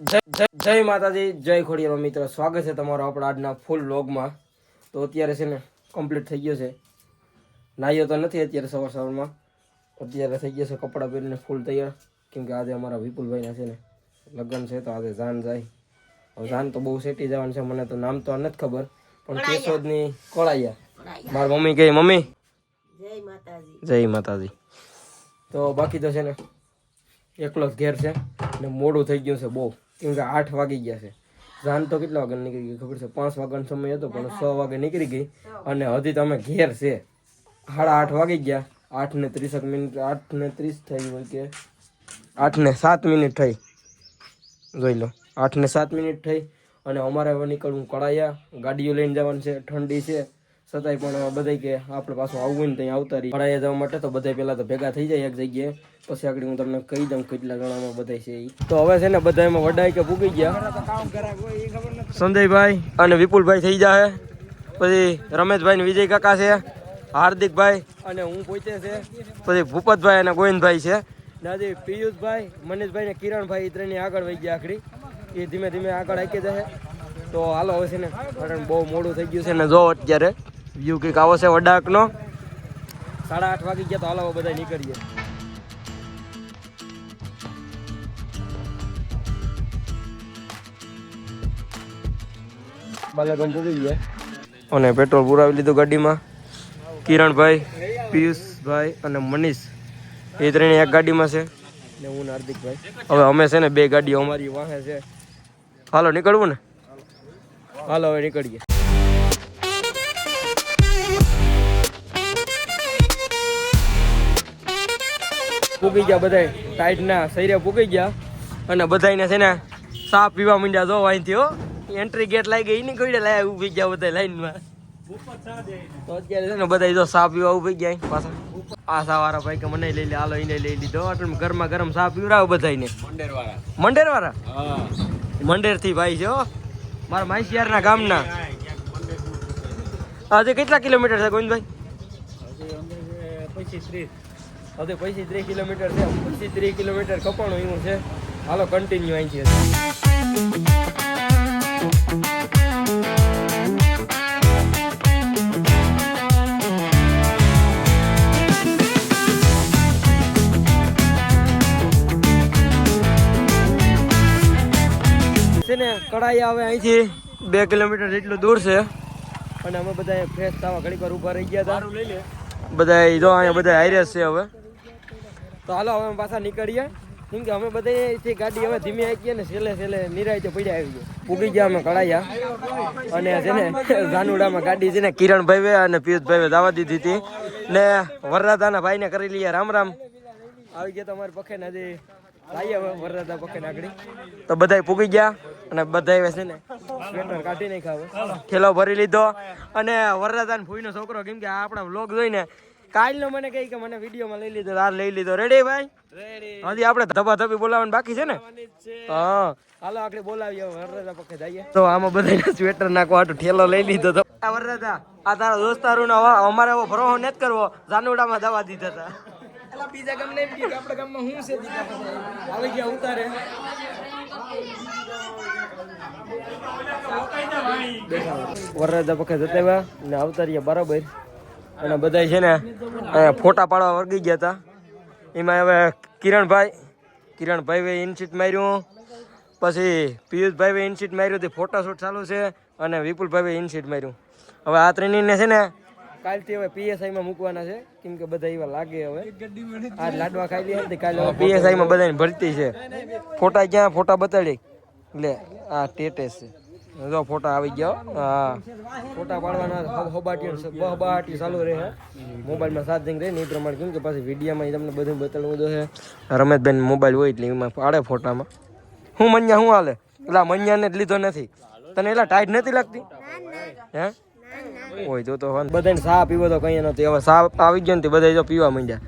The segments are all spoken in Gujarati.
જય જય માતાજી જય ખોડિયાર મિત્રો. સ્વાગત છે તમારો આપણા આજના ફૂલ વ્લોગમાં તો અત્યારે છે ને કમ્પ્લીટ થઈ ગયો છે. નાહ્યો તો નથી અત્યારે સવાર સવારમાં. અત્યારે થઈ ગયો છે કપડાં પહેરીને ફૂલ તૈયાર. કેમકે આજે અમારા વિપુલભાઈના છે ને લગ્ન છે તો આજે જાન જાય. હવે જાન તો બહુ સેટી જવાનું છે મને તો નામ તો નથી ખબર. પણ કેશોદની કોળાયા. મારી મમ્મી કહે મમ્મી. જય માતાજી. જય માતાજી. તો બાકી તો છે ને એકલો ઘેર છે ને મોડું થઈ ગયું છે બહુ. કેમ કે આઠ વાગી ગયા છે. જાન તો કેટલા વાગે નીકળી ગઈ ખબર છે? પાંચ વાગ્યાનો સમય હતો, પણ છ વાગે નીકળી ગઈ અને હજી તમે ઘેર છે. સાડા આઠ વાગી ગયા. આઠ ને ત્રીસક મિનિટ, આઠ ને ત્રીસ થઈ હોય કે આઠ ને સાત મિનિટ થઈ. જોઈ લો, આઠ ને સાત મિનિટ થઈ અને અમારે હવે નીકળવું કળાયા ગાડીઓ લઈને જવાનું છે, ઠંડી છે. છતાંય પણ બધા કે આપણે પાછું આવવું ને ત્યાં આવતા રહી કળાયા જવા માટે તો બધા પહેલાં તો ભેગા થઈ જાય એક જગ્યાએ. પછી આગળ હું તમને કહી દઉં કેટલા જણામાં બધા છે એ તો હવે છે ને બધા એમાં વડાઈ કે પૂગી ગયા. સંજયભાઈ અને વિપુલભાઈ થઈ જાય પછી રમેશભાઈ ને વિજય કાકા છે. હાર્દિકભાઈ અને હું પોતે છે. પછી ભૂપતભાઈ અને ગોવિંદભાઈ છે. દાદી પિયુષભાઈ, મનીષભાઈ ને કિરણભાઈ એ આગળ વહી ગયા આખરી એ ધીમે ધીમે આગળ આંકી જશે તો હાલો હવે છે ને કારણ બહુ મોડું થઈ ગયું છે ને જો અત્યારે. વ્યૂ કંઈક આવો છે વડાકનો? સાડા આઠ વાગી ગયા તો હાલો બધા નીકળીએ. બાલાગામ પૂરી ગયા અને પેટ્રોલ પુરાવી લીધું ગાડીમાં. કિરણભાઈ પિયુષભાઈ અને મનીષ. એ ત્રણે એક ગાડીમાં છે. ને હું હાર્દિકભાઈ. હવે અમે છે ને બે ગાડીઓ. અમારી વાહે છે. હાલો નીકળવું ને? હાલો હવે નીકળીએ. પૂગી ગયા બધા ટાઈટના સૈર્યા પૂગી ગયા. અને બધાને છે ને સા પીવા માંડ્યા જો અહીંથી હો. એન્ટ્રી ગેટ લાગી ગઈ નહીં કોઈ લાયા ઊભી ગયા બધા લાઈનમાં. તો અત્યારે છે ને બધા જો સા પીવા ઊભી ગયા પાછા. આ સા વાળા ભાઈ કે મને લઈ લે હાલો એને લઈ લીધો. એટલે ગરમા ગરમ સા પીવડાવો બધાને મંડેર વાળા મંડેરથી ભાઈ છે હો. મારા માઈસિયારના ગામના. આજે કેટલા કિલોમીટર છે ગોવિંદભાઈ? હવે પૈસી ત્રીસ કિલોમીટર છે પૈસી ત્રીસ કિલોમીટર કપાણું એવું છે. હાલો કન્ટિન્યુ અહીં છે ને કડાઈ આવે અહીંથી. બે કિલોમીટર જેટલું દૂર છે. અને અમે બધા ફ્રેશ થવા ઘડી વાર ઊભા રહી ગયા હતા. બધા જો અહીંયા બધા હાઈરેસ છે હવે. તો હાલો, હવે પાછા નીકળીએ. કેમ કે અમે બધા ગાડી હવે ધીમે આવીએ ને છેલ્લે છેલ્લે નિરાયતે પડ્યા આવી ગયા પૂગી ગયા અમે કળાયા. અને છે ને ગાનુડામાં ગાડી છે ને કિરણભાઈ અને પિયુષભાઈ દાવા દીધી હતી. ને વરરાધાના ભાઈને કરી લઈએ રામ રામ. આવી ગયા તમારી પખે ને હજી. તો બધા પૂગી ગયા અને બધા છે ને સ્વેટર કાઢી નાખ્યા થેલો ભરી લીધો. અને વરરાધાન ફૂઈનો છોકરો કેમ કે આપણા વ્લોગ જોઈને કાલનો મને કહી કે મને વિડીયોમાં લઈ લીધો તાર લઈ લીધો. રેડી ભાઈ? હજી આપણે ધબા ધબી બોલાવવાનું બાકી છે ને? હા. હાલો આપણે બોલાવીએ વરરાજા પક્ષે જઈએ. તો આમાં બધા સ્વેટર નાખવા હાટુ ઠેલો લઈ લીધો તો. આ વરરાજા આ તારા દોસ્તારો નો અમારે એવો ભરોહો નથી કરવો. જાનુડામાં દવા દીધા હતા એલા બીજા ગામ નહીં બીજું આપણા ગામમાં હું છે દીધા આવી ગયા ઉતારે. વરરાજા પક્ષે જતા આવ્યા ને અવતારીએ બરાબર. અને બધા છે ને ફોટા પાડવા વર્ગી ગયા હતા એમાં હવે કિરણભાઈ કિરણભાઈ ઇનશીટ માર્યું, પછી પિયુષભાઈ ઇનશીટ માર્યું, તે ફોટોશૂટ ચાલુ છે, અને વિપુલભાઈ ઇનશીટ માર્યું. હવે આ ત્રણેયને છે ને કાલથી હવે પીએસઆઈમાં મૂકવાના છે, કેમ કે બધા એવા લાગે હવે. આ લાડવા ખાઈ લે, તે કાલે પીએસઆઈમાં બધાની ભરતી છે. ફોટા ક્યાં, ફોટા બતાડી. લે, આ ટેટેસ છે. જો ફોટા આવી ગયા. હા. ફોટા પાડવાના હબાટી બહબાટી ચાલુ રહે મોબાઈલમાં ચાર્જિંગ રહે ને એ પ્રમાણે કેમ કે પાછી વિડીયોમાં તમને બધું બતાડવું છે રમેશભાઈ મોબાઈલ હોય એટલે એમાં પાડે ફોટામાં. હું મન્યા, હું હાલે? એટલે મન્યાને જ લીધો નથી. તને એટલા ટાઈટ નથી લાગતી? હે? હોય તો તો બધાને સા પીવો તો કંઈ નથી. હવે સા આવી ગયો ને બધા જો પીવા માંડ્યા.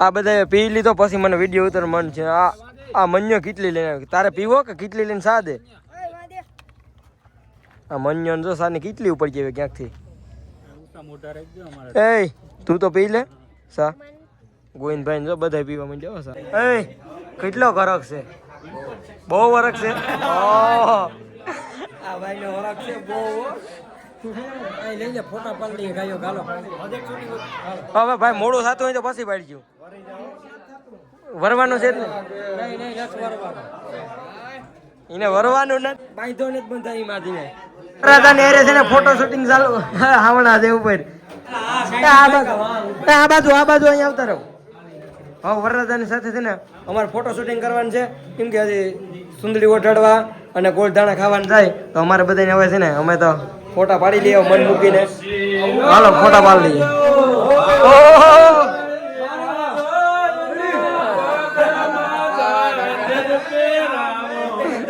આ બધા પી લીધો, પછી મને વીડિયો ઉતર મન છે આ આ મન્યો કેટલી લઈને તારે પીવો કે કેટલી લઈને સા દે? આ મન્યો જો સાની કેટલી ઉપર જેવી ક્યાંકથી? એ તું તો પી લે. સા. ગોવિંદભાઈ જો બધા પીવા માંડ્યા હો સા. એ કેટલો ખરક છે? બહુ વરક છે? ઓહો. આ ભાઈનો છે બહુ હવે ભાઈ મોડું થતું હોય તો પછી પાડજો. વરવાનું છે ને એને વરવાનું નથી. બાંધો ને જ બંધાઈ માથીને રાધા ને છે ને ફોટો શૂટિંગ ચાલુ. હાવણા છે ઉપર. આ બાજુ આ બાજુ આ બાજુ અહીંયા આવતા રહો. હા, વરરાજાની સાથે છે ને અમારે ફોટો શૂટિંગ કરવાનું છે. કેમ કે હજી સુંદરી ઓઢાડવા અને ગોળધાણા ખાવાનું થાય. તો અમારે બધાને હવે છે ને, અમે તો ફોટા પાડી લઈએ, મન મૂકીને. હાલો, ફોટા પાડી લઈએ.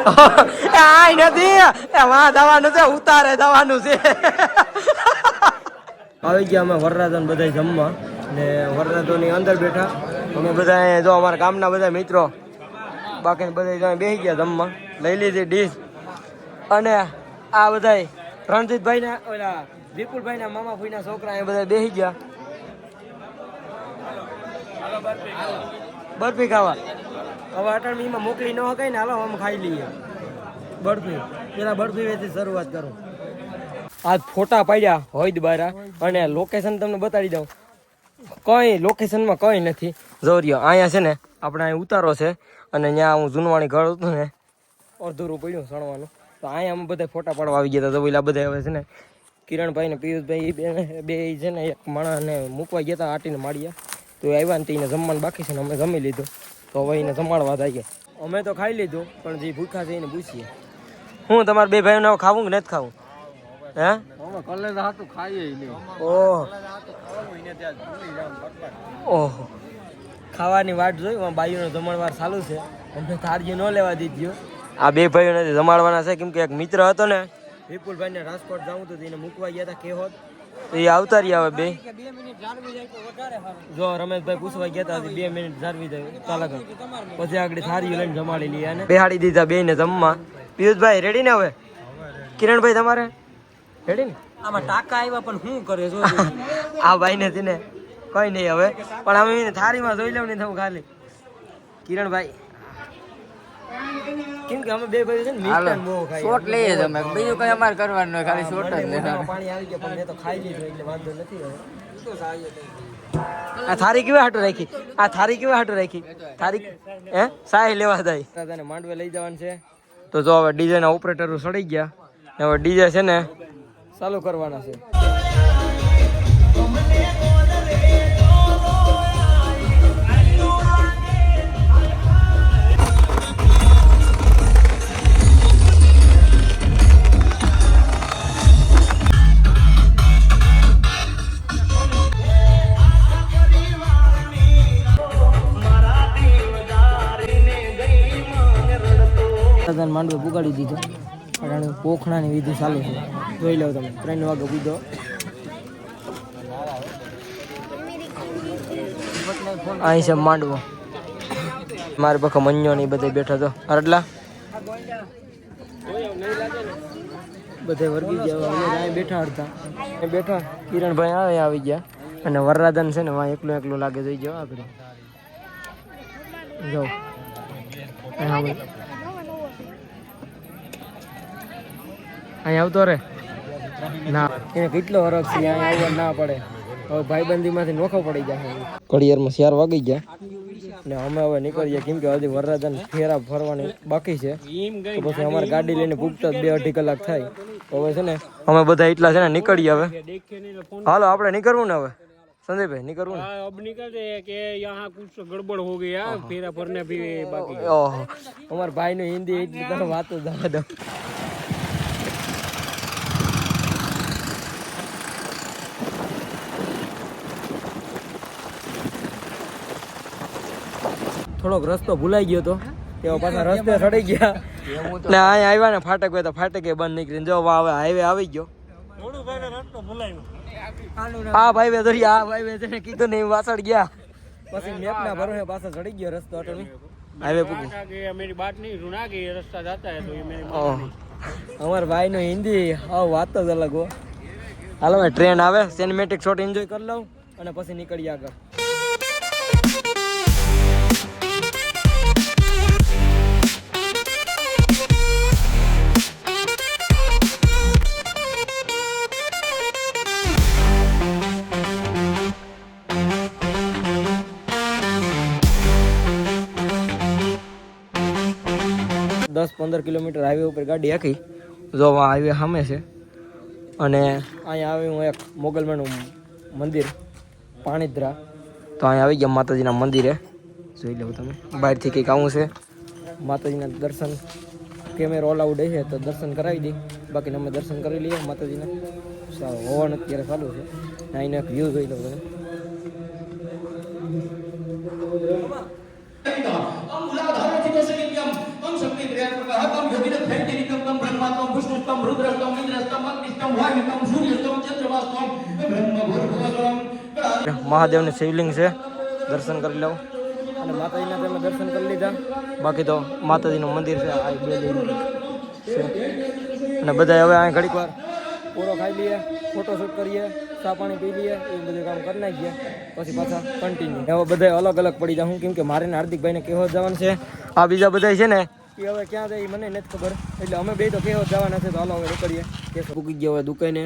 આય નથી. એ વાં જવાનું છે, ઉતારે જવાનું છે. આવી ગયા અમે વરરાજન બધા જમવા. ને વરરાજોની અંદર બેઠા. અમે બધા જો અમારા ગામના બધા મિત્રો. બાકી બધા બેસી ગયા જમવા. લઈ લીધી ડીશ અને આ બધા રણજીતભાઈ ના ઓલા વિપુલભાઈ ના મામા ફૂઈ ના છોકરા એ બધા બેસી ગયા. બરફી ખાવા. હવે અટાણીમાં મોકલી ન હકાય ને હાલો, આમ ખાઈ લઈએ. બરફી, પેલા બરફી વેચી શરૂઆત કરું. આજ ફોટા પાડ્યા હોય બારા, અને લોકેશન તમને બતાડી દઉં. કઈ લોકેશનમાં કઈ નથી. જોરિયો અહીંયા છે ને, આપણે અહીં ઉતારો છે, અને ત્યાં હું જૂનવાણી ઘર હતું ને અડધુરું પડ્યું સણવાનું. તો અહીંયા અમે બધા ફોટા પાડવા આવી ગયા હતા. તો બધા હવે છે ને, કિરણભાઈ ને પિયુષભાઈ બે બે છે ને, એક માણસને મૂકવા ગયા હતા, આટીને માળ્યા તો આવ્યા ને તો એને જમવાનું બાકી છે ને, અમે જમી લીધું. તો હવે એને જમાડવા થાય ગયા અમે તો ખાઈ લીધું પણ જે ભૂખા છે એને પૂછીએ. હું તમારા બે ભાઈઓને ખાવું કે નથી ખાવું? હે? કલેજ ખાઈએ ઓહ. ઓહો. ખાવાની વાટ જોઈ બાઈઓનો જમણવાર ચાલુ છે. અમને થાળીઓ ન લેવા દીધી આ બે ભાઈઓ નથી જમાડવાના છે કેમ કે એક મિત્ર હતો ને વિપુલભાઈને રાજકોટ જાઉં તો એને મૂકવા ગયા હતા કેહોદ. તો એ આવતા રહ્યા હવે બે. જો રમેશભાઈ પૂછવા ગયા હતા બે મિનિટ જાળવી જાય તાલક પછી આગળ સારી લઈને જમાડી લઈએ અને બેહાડી દીધા બે ને જમવા. પિયુષભાઈ રેડી ને હવે? કિરણભાઈ તમારે? રેડી ને? આમાં ટાકા આવ્યા પણ શું કરે જો? આ ભાઈ ને કઈ નહીં હવે. પણ અમે થારીમાં જોઈ લઉં ને થવું ખાલી. કિરણભાઈ કેમ કે અમે બે ભાઈ છે ને મિષ્ટાન બહુ ખાઈ શોટ લઈએ તમે બીજું કઈ અમારે કરવાનું હોય ખાલી શોટ જ લેવાનું. પાણી આવી ગયા પણ મેં તો ખાઈ લીધું એટલે વાંધો નથી હવે. આ થારી કેવા હાટું રાખી? આ થારી કેવા હાટું રાખી? થારી હે? સાહી લેવા જાય. તને માંડવે લઈ જવાનું છે. તો જો હવે ડીજે ના ઓપરેટરો સડી ગયા. હવે ડીજે છે ને ચાલુ કરવાના છે. માંડવે પુગાડી દીધો. કારણ પોખણાની વિધિ ચાલુ છે. જોઈ લો તમે, ત્રણ વાગે બીજો અહીં છે માંડવો. મારે પખો મંજો ને બધે બેઠા તો અરડલા બધે વર્ગી ગયા બેઠા હતા. બેઠા, કિરણભાઈ આવે, આવી ગયા. અને વરરાધન છે ને વાં એકલું એકલું લાગે જોઈ જવા આપણે જો. અહીં આવે. અહીં આવતો રે ના એને કેટલો હરખ છે અહીં આવવા ના પડે હવે ભાઈબંધીમાંથી નોખો પડી જાય ઘડિયાળમાં ચાર વાગી ગયા ને અમે હવે નીકળીએ કેમ કે હજી વરરાજન ફેરા ફરવાની બાકી છે તો પછી અમારે ગાડી લઈને પૂગતા જ બે અઢી કલાક થાય તો હવે છે ને અમે બધા એટલા છે ને નીકળીએ હવે હાલો આપણે નીકળવું ને હવે સંજયભાઈ નીકળવું ને अब निकलते हैं कि यहाँ कुछ गड़बड़ हो गया फेरा भरने भी बाकी ઓહો અમારા ભાઈનું હિન્દી એટલી તમે વાતો જવા દો થોડોક રસ્તો ભૂલાઈ ગયો તો. તેઓ પાછા રસ્તે ચડી ગયા. ને અહીંયા આવ્યા ને ફાટક હોય તો ફાટકે બંધ નીકળીને જો હવે હાઈવે આવી ગયો. આ ભાઈ વેધરી આ ભાઈ વેધરી કીધું ને પાછળ ગયા. પછી મેપ ના ભરોસે પાછો ચડી ગયો રસ્તો અટલ હાઈવે પૂકી રસ્તા જાતા હે અમાર ભાઈ નો હિન્દી હા વાત જ અલગ હો. હાલો ટ્રેન આવે સિનેમેટિક શોટ એન્જોય કરી લઉં અને પછી નીકળી આગળ. પંદર કિલોમીટર હાઈવે ઉપર ગાડી હાકી જો હાઈવે સામે છે. અને અહીંયા આવ્યું એક મોગલમાનું મંદિર, પાણીદ્રા. તો અહીંયા આવી ગયા માતાજીના મંદિરે. જોઈ લઉં તમે, બહારથી કંઈક આવું છે. માતાજીના દર્શન, કેમેરો અલાઉડ છે તો દર્શન કરાવી દઈ બાકીને અમે દર્શન કરી લઈએ માતાજીના. સારું, હોવાનું અત્યારે ચાલુ છે. અહીંનો એક વ્યૂ જોઈ લઉં તમે. મહાદેવની શિવલિંગ છે. દર્શન કરી લઉં. અને માતાજીના તમે દર્શન કરી લીધા. બાકી તો માતાજીનું મંદિર છે આ બે છે. અને બધા હવે અહીં ઘડીક વાર પૂરો ખાઈ લઈએ ફોટોશૂટ કરીએ ચા પાણી પી લઈએ એ બધું કામ કરી નાખીએ. પછી પાછા કન્ટિન્યુ હવે બધા અલગ અલગ પડી જાઉં કેમ કે મારે ને હાર્દિકભાઈને કહેવા જવાનું છે. આ બીજા બધા છે ને? એ હવે ક્યાં જાય એ મને નથી ખબર. એટલે અમે બે તો કેવો જવાના છે. તો હાલો હવે નીકળીએ કે ભૂકી ગયા હવે દુકાને.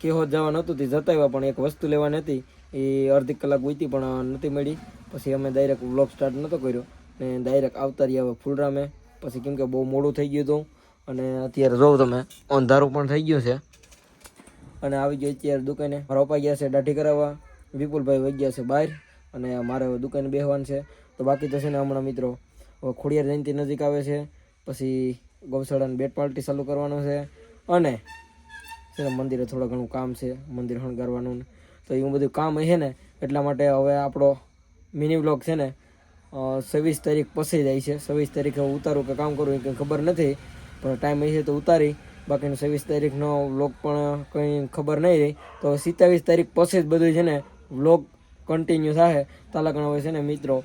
કેવો જવાનું હતું તે જતા પણ એક વસ્તુ લેવાની હતી એ અડધી કલાક વીતી પણ નથી મળી. પછી અમે ડાયરેક્ટ વ્લોગ સ્ટાર્ટ નહોતો કર્યો ને ડાયરેક્ટ આવતા રહ્યા હવે ફૂલરામે. પછી કેમ કે બહુ મોડું થઈ ગયું હતું અને અત્યારે જોઉં તમે, અંધારું પણ થઈ ગયું છે. અને આવી ગયો અત્યારે દુકાને. મારા ગયા છે દાઢી કરાવવા. વિપુલભાઈ વહી ગયા છે બહાર અને મારે હવે દુકાને બેહવાનું છે. તો બાકી તો છે ને હમણાં મિત્રો, હવે ખોડિયાર જયંતિ નજીક આવે છે. પછી ગૌશાળાની બેટ પાર્ટી ચાલુ કરવાનું છે. અને મંદિરે થોડું ઘણું કામ છે, મંદિર શણગારવાનું. તો એવું બધું કામ છે ને, એટલા માટે હવે આપણો મિની બ્લોગ છે ને છવ્વીસ તારીખ પસી જાય છે. છવ્વીસ તારીખે હું ઉતારું કે કામ કરું એ કંઈ ખબર નથી, પણ ટાઈમ હશે તો ઉતારી. બાકીનો છવ્વીસ તારીખનો વ્લોગ પણ કંઈ ખબર નહીં રહી. તો સિત્તાવીસ તારીખ પછી જ બધું છે ને વ્લોગ કન્ટિન્યુ થાય તાલાકણ હવે છે ને મિત્રો,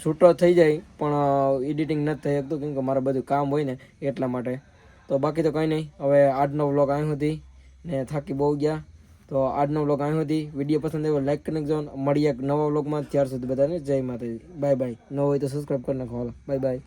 છૂટો થઈ જાય, પણ એડિટિંગ નથી થઈ શકતું કેમકે મારે બધું કામ હોય ને એટલા માટે. તો બાકી તો કંઈ નહીં. હવે આજનો વ્લોગ અહીં સુધી. ને થાકી બહુ ગયા. તો આજનો વ્લોગ આવ્યો હતી વીડિયો પસંદ આવ્યો લાઈક કરી નાખજો મળીએ એક નવા વ્લોગમાં ત્યાર સુધી બધાને જય માતાજી. બાય બાય ન હોય તો સબસ્ક્રાઈબ કરી નાખો. હાલો. Bye bye